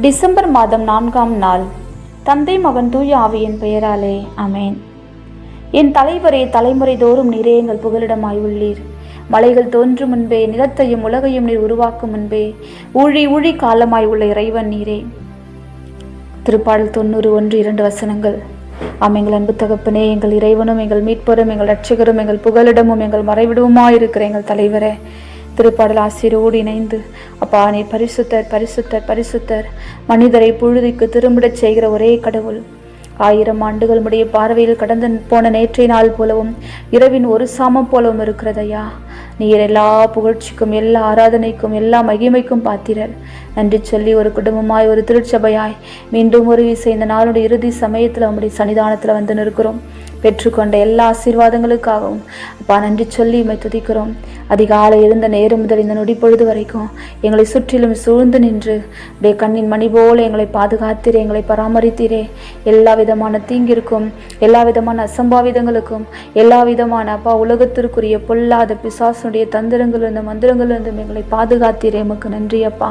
December மாதம் நான்காம் நாள். தந்தை மகன் தூய ஆவியின் பெயராலே அமேன் என் தலைவரே தலைமுறை தோறும் நீரே எங்கள் புகலிடமாய் உள்ளீர். மலைகள் தோன்றும் முன்பே நிலத்தையும் உலகையும் நீர் உருவாக்கும் முன்பே ஊழி ஊழி காலமாய் உள்ள இறைவன் நீரே. திருப்பாடல் தொண்ணூறு ஒன்று இரண்டு வசனங்கள். ஆம் எங்கள் அன்பு தகப்பனே எங்கள் இறைவனும் எங்கள் மீட்பரும் எங்கள் ரட்சகரும் எங்கள் புகலிடமும் எங்கள் மறைவிடவுமாயிருக்கிற எங்கள் தலைவரே. திருப்பாடல் ஆசிரியரோடு இணைந்து அப்பா நீ பரிசுத்தர் பரிசுத்தர் பரிசுத்தர் மனிதரை புழுதிக்கு திரும்பிடச் செய்கிற ஒரே கடவுள். ஆயிரம் ஆண்டுகள் முடிய பார்வையில் கடந்து போன நேற்றைய நாள் போலவும் இரவின் ஒரு சாமம் போலவும் இருக்கிறதையா நீர் எல்லா புகழ்ச்சிக்கும் எல்லா ஆராதனைக்கும் எல்லா மகிமைக்கும் பாத்திரர். நன்றி சொல்லி ஒரு குடும்பமாய் ஒரு திருச்சபையாய் மீண்டும் ஒரு விசை இந்த நாளுடைய இறுதி சமயத்தில் நம்முடைய சன்னிதானத்தில் வந்து நிற்கிறோம். பெற்றுக்கொண்ட எல்லா ஆசீர்வாதங்களுக்காகவும் அப்பா நன்றி சொல்லி துதிக்கிறோம். அதிகாலை எழுந்த நேரம் முதல் இந்த நொடி பொழுது வரைக்கும் எங்களை சுற்றிலும் சூழ்ந்து நின்று உடைய கண்ணின் மணி போல எங்களை பாதுகாத்திரே எங்களை பராமரித்தீரே. எல்லா விதமான தீங்கிற்கும் எல்லா விதமான அசம்பாவிதங்களுக்கும் எல்லா விதமான அப்பா உலகத்திற்குரிய பொல்லாத பிசாசுடைய தந்திரங்களிலிருந்து மந்திரங்களிலிருந்தும் எங்களை பாதுகாத்தீரே. எமக்கு நன்றி அப்பா.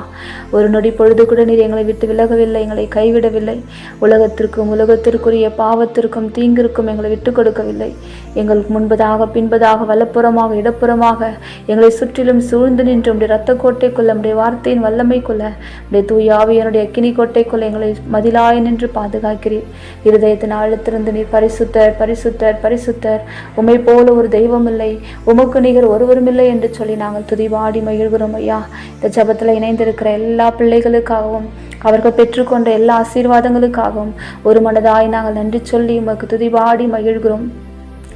ஒரு நொடி பொழுது கூட நீர் எங்களை விட்டு விலகவில்லை எங்களை கைவிடவில்லை. உலகத்திற்கும் உலகத்திற்குரிய பாவத்திற்கும் தீங்கிற்கும் எங்களை விட்டு கொடுக்கவில்லை. எங்களுக்கு முன்பதாக பின்பதாக வலப்புறமாக இடப்புறமாக எங்களை சுற்றிலும் சூழ்ந்து நின்று உடைய இரத்த கோட்டைக்குள்ள உடைய வார்த்தையின் வல்லமைக்குள்ள உடைய தூய ஆவியனுடைய அக்கினி கோட்டைக்குள்ள எங்களை மதிலாய நின்று பாதுகாக்கிறீர். இருதயத்தின் ஆழத்திலிருந்து நீர் பரிசுத்தர் பரிசுத்தர் பரிசுத்தர். உமை போல ஒரு தெய்வம் இல்லை உமக்கு நிகர் ஒருவரும் இல்லை என்று சொல்லி நாங்கள் துதிவாடி மகிழ்கிறோம் ஐயா. இந்த ஜபத்தில் இணைந்திருக்கிற எல்லா பிள்ளைகளுக்காகவும் அவர்கள் பெற்றுக்கொண்ட எல்லா ஆசீர்வாதங்களுக்காகவும் ஒரு மனதாய் நாங்கள் நன்றி சொல்லி உமக்கு துதிபாடி மகிழ்கிறோம்.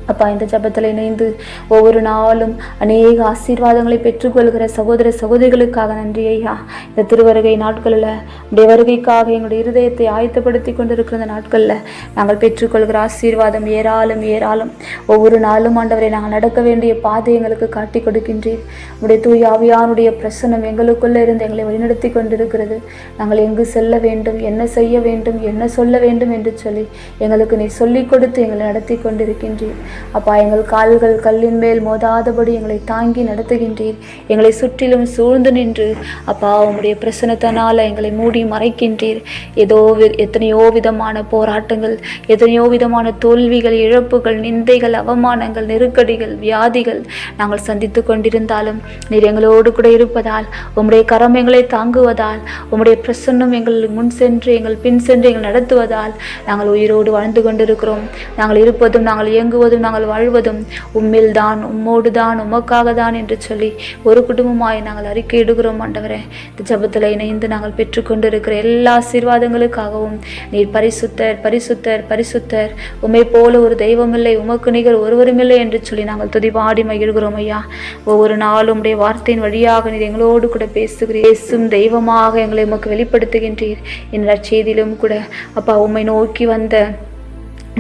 அப்பா இந்த ஜபத்தில் இணைந்து ஒவ்வொரு நாளும் அநேக ஆசீர்வாதங்களை பெற்றுக்கொள்கிற சகோதர சகோதரிகளுக்காக நன்றி ஐயா. இந்த திருவருகை நாட்களில் உடைய வருகைக்காக எங்களுடைய இருதயத்தை ஆயத்தப்படுத்தி கொண்டிருக்கிற இந்த நாட்களில் நாங்கள் பெற்றுக்கொள்கிற ஆசீர்வாதம் ஏராளம் ஏராளம். ஒவ்வொரு நாளும் ஆண்டவரை நாங்கள் நடக்க வேண்டிய பாதை எங்களுக்கு காட்டி கொடுக்கின்றீர். உடைய தூய் ஆவியானுடைய பிரசனம் எங்களுக்குள்ளே இருந்து எங்களை வழிநடத்தி கொண்டிருக்கிறது. நாங்கள் எங்கு செல்ல வேண்டும் என்ன செய்ய வேண்டும் என்ன சொல்ல வேண்டும் என்று சொல்லி எங்களுக்கு நீ சொல்லிக் கொடுத்து எங்களை நடத்தி கொண்டிருக்கின்றீர். அப்பா எங்கள் கால்கள் கல்லின் மேல் மோதாதபடி எங்களை தாங்கி நடத்துகின்றீர். எங்களை சுற்றிலும் சூழ்ந்து நின்று அப்பா உங்களுடைய பிரசனத்தினால் எங்களை மூடி மறைக்கின்றீர். ஏதோ வி- எத்தனையோ விதமான போராட்டங்கள் எத்தனையோ விதமான தோல்விகள் இழப்புகள் நிந்தைகள் அவமானங்கள் நெருக்கடிகள் வியாதிகள் நாங்கள் சந்தித்து கொண்டிருந்தாலும் நீர் எங்களோடு கூட இருப்பதால் உம்முடைய கரம் எங்களை தாங்குவதால் உம்முடைய பிரசன்னம் எங்கள் முன் சென்று எங்கள் பின் சென்று எங்கள் நடத்துவதால் நாங்கள் உயிரோடு வாழ்ந்து கொண்டிருக்கிறோம். நாங்கள் இருப்பதும் நாங்கள் இயங்குவதும் நாங்கள் வாழ்வதும் உம்மில் தான் உம்மோடு தான் உமக்காக தான் என்று சொல்லி ஒரு குடும்பமாய் நாங்கள் அறிக்கை இடுகிறோம் ஆண்டவரே. இந்த ஜபத்தில் இணைந்து நாங்கள் பெற்றுக்கொண்டிருக்கிற எல்லா ஆசீர்வாதங்களுக்காகவும் நீர் பரிசுத்தர் பரிசுத்தர் பரிசுத்தர். உம்மை போல ஒரு தெய்வமில்லை உமக்கு நிகர் ஒருவருமில்லை என்று சொல்லி நாங்கள் துதிபாடி மகிழ்கிறோம் ஐயா. ஒவ்வொரு நாளும் உடைய வார்த்தையின் வழியாக நீர் எங்களோடு கூட பேசுகிறீர். பேசும் தெய்வமாக எங்களை உமக்கு வெளிப்படுத்துகின்றீர். என்ற செய்தியிலும் கூட அப்பா உம்மை நோக்கி வந்த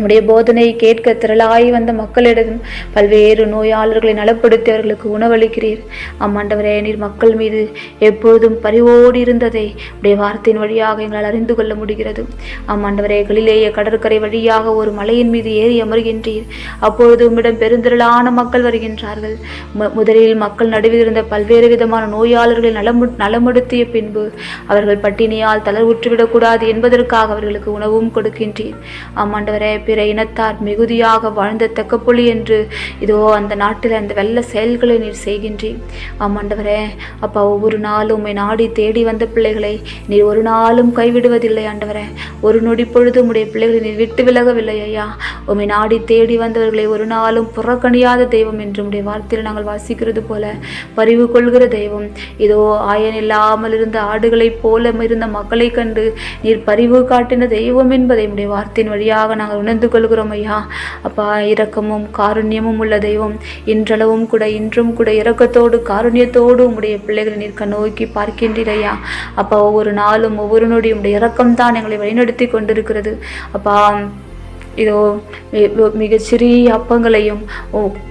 உடைய போதனை கேட்க திரளாய் வந்த மக்களிடம் பல்வேறு நோயாளர்களை நலப்படுத்தி அவர்களுக்கு உணவளிக்கிறீர். அம்மாண்டவரே நீர் மக்கள் மீது எப்பொழுதும் பறிவோடி இருந்ததை உடைய வார்த்தையின் வழியாக எங்களால் அறிந்து கொள்ள முடிகிறது. அம்மாண்டவரே கலிலேய கடற்கரை வழியாக ஒரு மலையின் மீது ஏறி அமர்கின்றீர். அப்பொழுது உம்மிடம் பெருந்திரளான மக்கள் வருகின்றார்கள். மு- முதலில் மக்கள் நடுவில் இருந்த பல்வேறு விதமான நோயாளர்களை நலமு நலமுடுத்திய பின்பு அவர்கள் பட்டினியால் தளர்வுற்றுவிடக்கூடாது என்பதற்காக அவர்களுக்கு உணவும் கொடுக்கின்றீர். அம்மாண்டவரே பிற இனத்தார் மிகுதியாக வாழ்ந்த தக்கப்புலி என்று இதோ அந்த நாட்டில் அந்த வெள்ள செயல்களை நீர் செய்கின்றீர். ஆமாண்டவரே அப்பா ஒவ்வொரு நாளும் உம்மை நாடி தேடி வந்த பிள்ளைகளை நீர் ஒரு நாளும் கைவிடுவதில்லை ஆண்டவரே. ஒரு நொடி பொழுது உடைய பிள்ளைகளை நீர் விட்டு விலகவில்லை ஐயா. உம்மை நாடி தேடி வந்தவர்களை ஒரு நாளும் புறக்கணியாத தெய்வம் என்று உடைய வார்த்தையில் நாங்கள் வாசிக்கிறது போல பறிவு கொள்கிற தெய்வம். இதோ ஆயன் இல்லாமல் இருந்த ஆடுகளைப் போல இருந்த மக்களை கண்டு நீர் பறிவு காட்டின தெய்வம் என்பதை உடைய வார்த்தையின் வழியாக நாங்கள் உணர்ந்து கொள்கிறோம் ஐயா. அப்பா இரக்கமும் காருண்யமும் உள்ள தெய்வம். இன்றளவும் கூட இன்றும் கூட இரக்கத்தோடு காருண்யத்தோடு உம்முடைய பிள்ளைகளை நிற்க நோக்கி பார்க்கின்றீர் ஐயா. அப்பா ஒவ்வொரு நாளும் ஒவ்வொரு நொடியும் உடைய இரக்கம்தான் எங்களை வழிநடத்தி கொண்டிருக்கிறது. அப்பா இதோ மிகச்சிறிய அப்பங்களையும்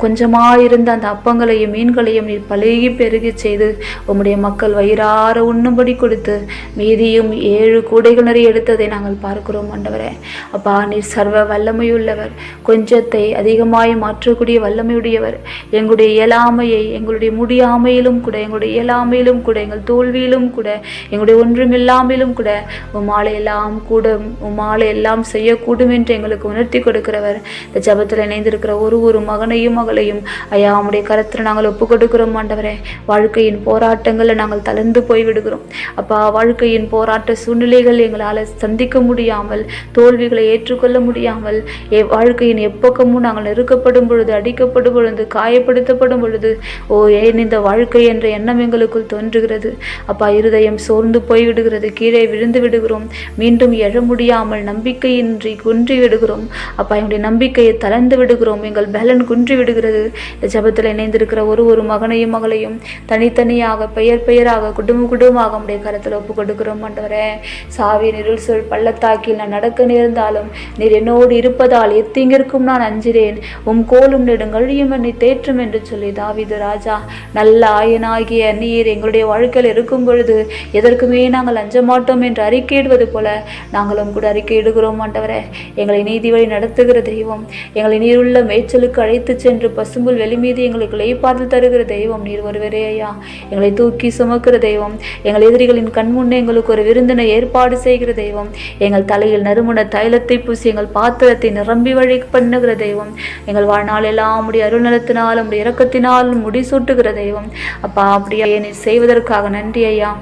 கொஞ்சமாக இருந்த அந்த அப்பங்களையும் மீன்களையும் நீர் பழகி பெருகி செய்து உம்முடைய மக்கள் வயிறார உண்ணும்படி கொடுத்து மீதியும் ஏழு கூடைகள் நிறைய எடுத்ததை நாங்கள் பார்க்கிறோம் ஆண்டவரே. அப்பா நீர் சர்வ வல்லமையுள்ளவர். கொஞ்சத்தை அதிகமாய் மாற்றக்கூடிய வல்லமையுடையவர். எங்களுடைய இயலாமையை எங்களுடைய முடியாமையிலும் கூட எங்களுடைய இயலாமையிலும் கூட எங்கள் தோல்வியிலும் கூட எங்களுடைய ஒன்றுமில்லாமலும் கூட உம்மாலை எல்லாம் கூட உம்மாலை எல்லாம் செய்யக்கூடும் என்று எங்களுக்கு உணர்த்தி கொடுக்கிறவர். இந்த ஜபத்தில் இணைந்திருக்கிற ஒரு ஒரு மகனையும் மகளையும் ஐயா உம்முடைய கருத்தில் நாங்கள் ஒப்பு கொடுக்கிறோம் ஆண்டவரே. வாழ்க்கையின் போராட்டங்களில் நாங்கள் தளர்ந்து போய் விடுகிறோம் அப்பா வாழ்க்கையின் போராட்ட சூழ்நிலைகள் எங்களால் சந்திக்க முடியாமல் தோல்விகளை ஏற்றுக்கொள்ள முடியாமல் எ- வாழ்க்கையின் எப்பக்கமும் நாங்கள் நெருக்கப்படும் பொழுது அடிக்கப்படும் பொழுது காயப்படுத்தப்படும் பொழுது ஓ ஏன் இந்த வாழ்க்கை என்ற எண்ணம் எங்களுக்குள் தோன்றுகிறது. அப்பா இருதயம் சோர்ந்து போய் விடுகிறது கீழே விழுந்து விடுகிறோம். மீண்டும் எழ முடியாமல் நம்பிக்கையின்றி குன்றி விடுகிறோம் அப்பா எங்களுடைய நம்பிக்கையை தளர்ந்து விடுகிறோம். எங்கள் பலன் குன்றி விடுகிறது. இந்த ஜெபத்தில் இணைந்திருக்கிற ஒரு ஒரு மகனையும் மகளையும் தனித்தனியாக பெயர் பெயராக குடும்ப குடும்பமாக உடைய கருத்தில் ஒப்பு கொடுக்கிறோம் ஆண்டவரே. சாவி நிருள் சொல் பள்ளத்தாக்கில் நான் நடக்க நேர்ந்தாலும் நீர் என்னோடு இருப்பதால் எத்தீங்கிற்கும் நான் அஞ்சிறேன் உம் கோலும் நெடுங்கழியும் என்னை தேற்றும் என்று சொல்லி தாவிது ராஜா நல்ல ஆயனாகிய நீர் எங்களுடைய வாழ்க்கையில் இருக்கும் பொழுது எதற்குமே நாங்கள் அஞ்ச மாட்டோம் என்று அறிக்கையிடுவது போல நாங்களும் கூட அறிக்கையிடுகிறோம் ஆண்டவரே. எங்களை நீதி வழி நடத்துகிற தெய்வம். எங்களை நீருள்ள மேய்ச்சலுக்கு அழைத்து சென்று பசும்புல் வெளிமீது எங்களுக்கு லேப்பார்த்து தருகிற தெய்வம். நீர் ஒருவரே ஐயா. எங்களை தூக்கி சுமக்கிற தெய்வம். எங்கள் எதிரிகளின் கண்முன்னே எங்களுக்கு ஒரு விருந்தினை ஏற்பாடு செய்கிற தெய்வம். எங்கள் தலையில் நறுமண தைலத்தை பூசி எங்கள் பாத்திரத்தை நிரம்பி வழி பண்ணுகிற தெய்வம். எங்கள் வாழ்நாள் எல்லாம் உடைய அருள்நலத்தினால் உடைய இரக்கத்தினால் முடிசூட்டுகிற தெய்வம். அப்பா அப்படியே நீ செய்வதற்காக நன்றி ஐயா.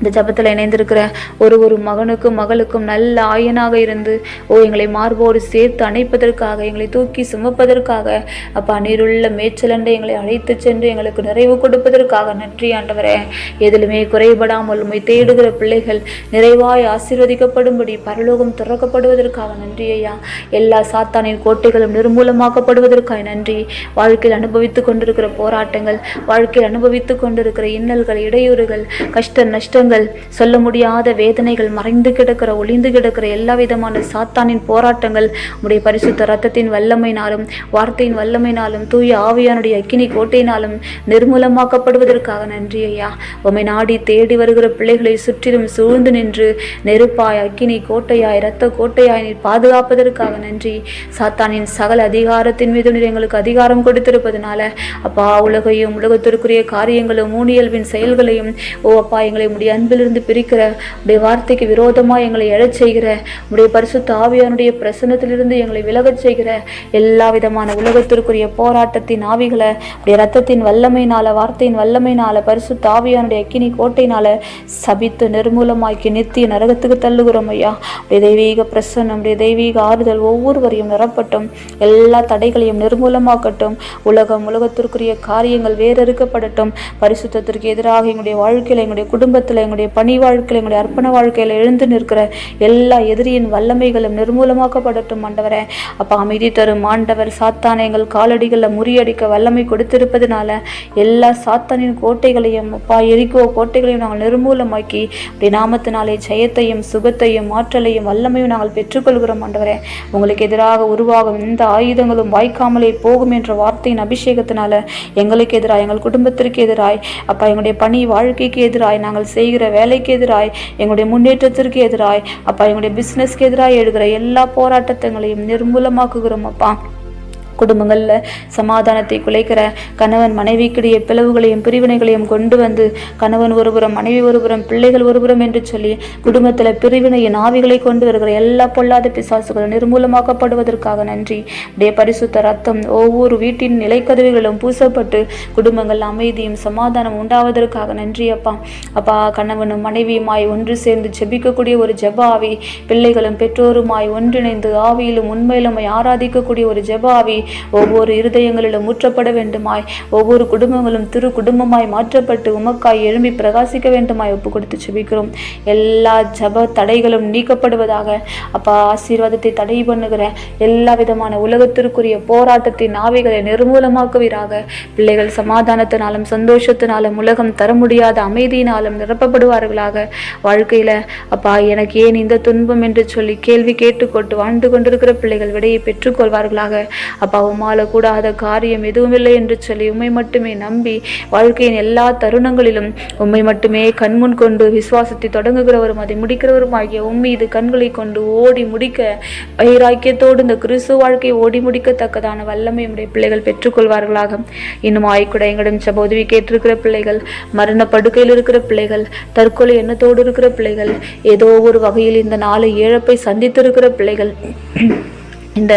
இந்த ஜபத்தில் இணைந்திருக்கிற ஒரு ஒரு மகனுக்கும் மகளுக்கும் நல்ல ஆயனாக இருந்து ஓ எங்களை மார்போடு சேர்த்து அணைப்பதற்காக எங்களை தூக்கி சுமப்பதற்காக அப்பா நீருள்ள மேய்ச்சலண்டை எங்களை அழைத்து சென்று எங்களுக்கு நிறைவு கொடுப்பதற்காக நன்றி ஆண்டவரே. எதிலுமே குறைபடாமல் உண்மை தேடுகிற பிள்ளைகள் நிறைவாய் ஆசீர்வதிக்கப்படும்படி பரலோகம் திறக்கப்படுவதற்காக நன்றி ஐயா. எல்லா சாத்தானின் கோட்டைகளும் நிர்மூலமாக்கப்படுவதற்காக நன்றி. வாழ்க்கையில் அனுபவித்துக் கொண்டிருக்கிற போராட்டங்கள் வாழ்க்கையில் அனுபவித்துக் கொண்டிருக்கிற இன்னல்கள் இடையூறுகள் கஷ்ட நஷ்டங்கள் சொல்ல முடியாத வேதனைகள் மறைந்து கிடக்கிற ஒளிந்து கிடக்கிற எல்லா விதமான சாத்தானின் போராட்டங்கள் உடைய பரிசுத்த ரத்தத்தின் வல்லமையினாலும் வார்த்தையின் வல்லமையினாலும் தூய ஆவியானுடைய அக்கினி கோட்டையினாலும் நிர்மூலமாக்கப்படுவதற்காக நன்றி ஐயா. உம்மை நாடி தேடி வருகிற பிள்ளைகளை சுற்றிலும் சூழ்ந்து நின்று நெருப்பாய் அக்கினி கோட்டையாய் இரத்த கோட்டையாய் நீர் பாதுகாப்பதற்காக நன்றி. சாத்தானின் சகல அதிகாரத்தின் மீது நீர் எங்களுக்கு அதிகாரம் கொடுத்திருப்பதனால அப்பா உலகையும் உலகத்திற்குரிய காரியங்களும் ஊனியல்வின் செயல்களையும் ஓ அப்பா எங்களை முடியாது அன்பிலிருந்து பிரிக்கிற உடைய வார்த்தைக்கு விரோதமாக எங்களை எழச் செய்கிற உடைய பரிசு தாவியானுடைய பிரசன்னத்திலிருந்து எங்களை விலகச் செய்கிற எல்லா விதமான உலகத்திற்குரிய போராட்டத்தின் ஆவிகளை உடைய ரத்தத்தின் வல்லமையினால வார்த்தையின் வல்லமையினால பரிசு தாவியானுடைய அக்கினி கோட்டையினால சபித்து நிர்மூலமாக்கி நித்திய நரகத்துக்கு தள்ளுகிறோம் ஐயா. உடைய தெய்வீக பிரசன்னம் உடைய தெய்வீக ஆறுதல் ஒவ்வொருவரையும் நிரப்பட்டும். எல்லா தடைகளையும் நிர்மூலமாக்கட்டும். உலகம் உலகத்திற்குரிய காரியங்கள் வேறறுக்கப்படட்டும் பரிசுத்தத்திற்கு எதிராக எங்களுடைய வாழ்க்கையில் எங்களுடைய குடும்பத்தில் எங்களுடைய பணி வாழ்க்கையில் எங்களுடைய அர்ப்பண வாழ்க்கையில் எழுந்து நிற்கிற எல்லா எதிரியின் வல்லமைகளும் நிர்மூலமாக்கப்படட்டும் ஆண்டவரே. அப்பா அமைதி தரும் ஆண்டவர் சாத்தானை எங்கள் காலடிகளில் முறியடிக்க வல்லமை கொடுத்திருப்பதனால எல்லா சாத்தானின் கோட்டைகளையும் அப்பா எரிக்கோ கோட்டைகளையும் நாங்கள் நிர்மூலமாக்கி அப்படி நாமத்தினாலே ஜெயத்தையும் சுகத்தையும் ஆற்றலையும் வல்லமையும் நாங்கள் பெற்றுக்கொள்கிறோம் ஆண்டவரே. உங்களுக்கு எதிராக உருவாகும் எந்த ஆயுதங்களும் வாய்க்காமலே போகும் என்ற வார்த்தையின் அபிஷேகத்தினால எங்களுக்கு எதிராக எங்கள் குடும்பத்திற்கு எதிராய் அப்பா எங்களுடைய பணி வாழ்க்கைக்கு எதிராய் நாங்கள் செய்கிற வேலைக்கு எதிராய் எங்களுடைய முன்னேற்றத்திற்கு எதிராய் அப்பா எங்களுடைய பிசினஸ்க்கு எதிராக எழுகிற எல்லா போராட்டத்தங்களையும் நிர்மூலமாக்குகிறோம் அப்பா. குடும்பங்களில் சமாதானத்தை குலைக்கிற கணவன் மனைவிக்கிடையே பிளவுகளையும் பிரிவினைகளையும் கொண்டு வந்து கணவன் ஒருபுறம் மனைவி ஒருபுறம் பிள்ளைகள் ஒருபுறம் என்று சொல்லி குடும்பத்தில் பிரிவினையின் ஆவிகளை கொண்டு வருகிற எல்லா பொல்லாத பிசாசுகளும் நிர்மூலமாக்கப்படுவதற்காக நன்றி. உடைய பரிசுத்த ரத்தம் ஒவ்வொரு வீட்டின் நிலைக்கதவுகளும் பூசப்பட்டு குடும்பங்கள் அமைதியும் சமாதானம் உண்டாவதற்காக நன்றி அப்பா. அப்பா கணவனும் மனைவியுமாய் ஒன்று சேர்ந்து ஜெபிக்கக்கூடிய ஒரு ஜெப ஆவி பிள்ளைகளும் பெற்றோருமாய் ஒன்றிணைந்து ஆவியிலும் உண்மையிலும் ஆராதிக்கக்கூடிய ஒரு ஜெப ஆவி ஒவ்வொரு இருதயங்களிலும் ஊற்றப்பட வேண்டுமாய். ஒவ்வொரு குடும்பங்களும் திரு குடும்பமாய் மாற்றப்பட்டு உமக்காய் எழும்பி பிரகாசிக்க வேண்டுமாய் ஒப்பு கொடுத்து செபிக்கிறோம். எல்லா ஜப தடைகளும் நீக்கப்படுவதாக அப்பா ஆசீர்வாதத்தை தடை பண்ணுகிற எல்லா விதமான உலகத்திற்குரிய போராட்டத்தின் ஆவிகளை நிர்மூலமாக்குவீராக. பிள்ளைகள் சமாதானத்தினாலும் சந்தோஷத்தினாலும் உலகம் தர முடியாத அமைதியினாலும் நிரப்பப்படுவார்களாக. வாழ்க்கையில அப்பா எனக்கு ஏன் இந்த துன்பம் என்று சொல்லி கேள்வி கேட்டுக்கொண்டு வாழ்ந்து கொண்டிருக்கிற பிள்ளைகள் விடையை பெற்றுக்கொள்வார்களாக. அப்பா அவமால கூடாத காரியம் எதுவுமில்லை என்று சொல்லி உம்மை மட்டுமே நம்பி வாழ்க்கையின் எல்லா தருணங்களிலும் உம்மை மட்டுமே கண்முன் கொண்டு விசுவாசத்தை தொடங்குகிறவரும் அதை முடிக்கிறவரும் ஆகிய உம்மீது கண்களை கொண்டு ஓடி முடிக்க வைராக்கியத்தோடு இந்த கிறிஸ்து வாழ்க்கையை ஓடி முடிக்கத்தக்கதான வல்லமை உடைய பிள்ளைகள் பெற்றுக்கொள்வார்களாக. இன்னும் ஆய்க்குட எங்களிடம் சப உதவி கேட்டிருக்கிற பிள்ளைகள் மரண படுக்கையில் இருக்கிற பிள்ளைகள் தற்கொலை எண்ணத்தோடு இருக்கிற பிள்ளைகள் ஏதோ ஒரு வகையில் இந்த நாளை இழப்பை சந்தித்திருக்கிற பிள்ளைகள் இந்த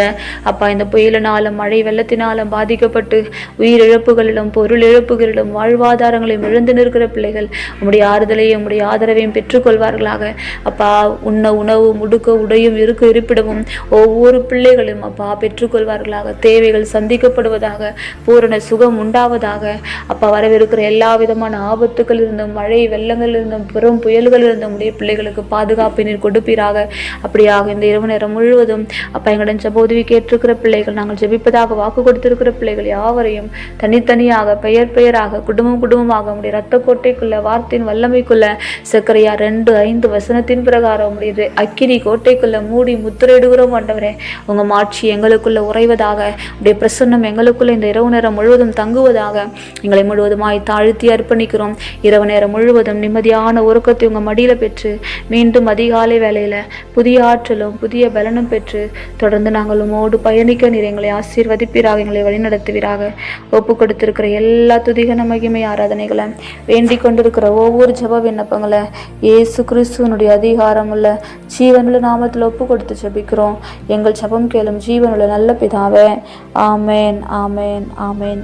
அப்பா இந்த புயலினாலும் மழை வெள்ளத்தினாலும் பாதிக்கப்பட்டு உயிரிழப்புகளிலும் பொருள் இழப்புகளிலும் வாழ்வாதாரங்களையும் இழந்து நிற்கிற பிள்ளைகள் உங்களுடைய ஆறுதலையும் உங்களுடைய ஆதரவையும் பெற்றுக்கொள்வார்களாக. அப்பா உண்ண உணவு முடுக்க உடையும் இருக்க இருப்பிடமும் ஒவ்வொரு பிள்ளைகளும் அப்பா பெற்றுக்கொள்வார்களாக. தேவைகள் சந்திக்கப்படுவதாக பூரண சுகம் உண்டாவதாக. அப்பா வரவிருக்கிற எல்லா விதமான ஆபத்துக்கள் இருந்தும் மழை வெள்ளங்கள் இருந்தும் பெரும் புயல்கள் இருந்தும் உடைய பிள்ளைகளுக்கு பாதுகாப்பினர் கொடுப்பீராக. அப்படியாக இந்த இரவு நேரம் முழுவதும் அப்பா எங்களிடம் ஜெப உதவி கேட்டிருக்கிற பிள்ளைகள் நாங்கள் ஜெபிப்பதாக வாக்கு கொடுத்திருக்கிற பிள்ளைகள் யாவரையும் தனித்தனியாக பெயர் பெயராக குடும்பம் குடும்பமாக உடைய ரத்த கோட்டைக்குள்ள வார்த்தையின் வல்லமைக்குள்ள சக்கரையா ரெண்டு ஐந்து வசனத்தின் பிரகாரம் உடைய அக்கினி கோட்டைக்குள்ள மூடி முத்திரையிடுகிறோம் ஆண்டவரே. உங்க மாட்சி எங்களுக்குள்ள உறைவதாக உடைய பிரசன்னம் எங்களுக்குள்ள இந்த இரவு நேரம் முழுவதும் தங்குவதாக எங்களை முழுவதுமாய் தாழ்த்தி அர்ப்பணிக்கிறோம். இரவு நேரம் முழுவதும் நிம்மதியான உறக்கத்தை உங்க மடியில பெற்று மீண்டும் அதிகாலை வேலையில் புதிய ஆற்றலும் புதிய பலனும் பெற்று தொடர்ந்து நாங்கள் உமோடு பயணிக்க நீர் எங்களை ஆசீர்வதிப்பீராக எங்களை வழிநடத்துவீராக. ஒப்பு கொடுத்திருக்கிற எல்லா துதிகன மகிமை ஆராதனைகளை வேண்டிக் கொண்டிருக்கிற ஒவ்வொரு ஜெப விண்ணப்பங்களை இயேசு கிறிஸ்துவனுடைய அதிகாரமுள்ள ஜீவனுள்ள நாமத்தில் ஒப்பு கொடுத்து ஜபிக்கிறோம். எங்கள் ஜெபம் கேளும் ஜீவனுள்ள நல்ல பிதாவே. ஆமேன் ஆமேன் ஆமேன்.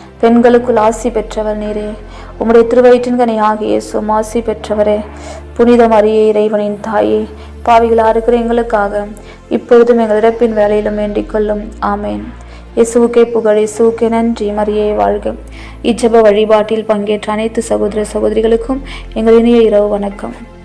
பெண்களுக்குள் ஆசி பெற்றவர் நீரே. உம்முடைய திருவயிற்றின் கனி ஆகிய சுமாசி பெற்றவரே. புனித மரியே இறைவனின் தாயே. பாவிகளாக இருக்கிற எங்களுக்காக இப்பொழுதும் எங்கள் இறப்பின் வேலையிலும் வேண்டிக் கொள்ளும். ஆமேன். இயேசுவுக்கே புகழ் இயேசுவுக்கே நன்றி. மரியே வாழ்க. இச்சப வழிபாட்டில் பங்கேற்ற அனைத்து சகோதர சகோதரிகளுக்கும் எங்கள் இனிய இரவு வணக்கம்.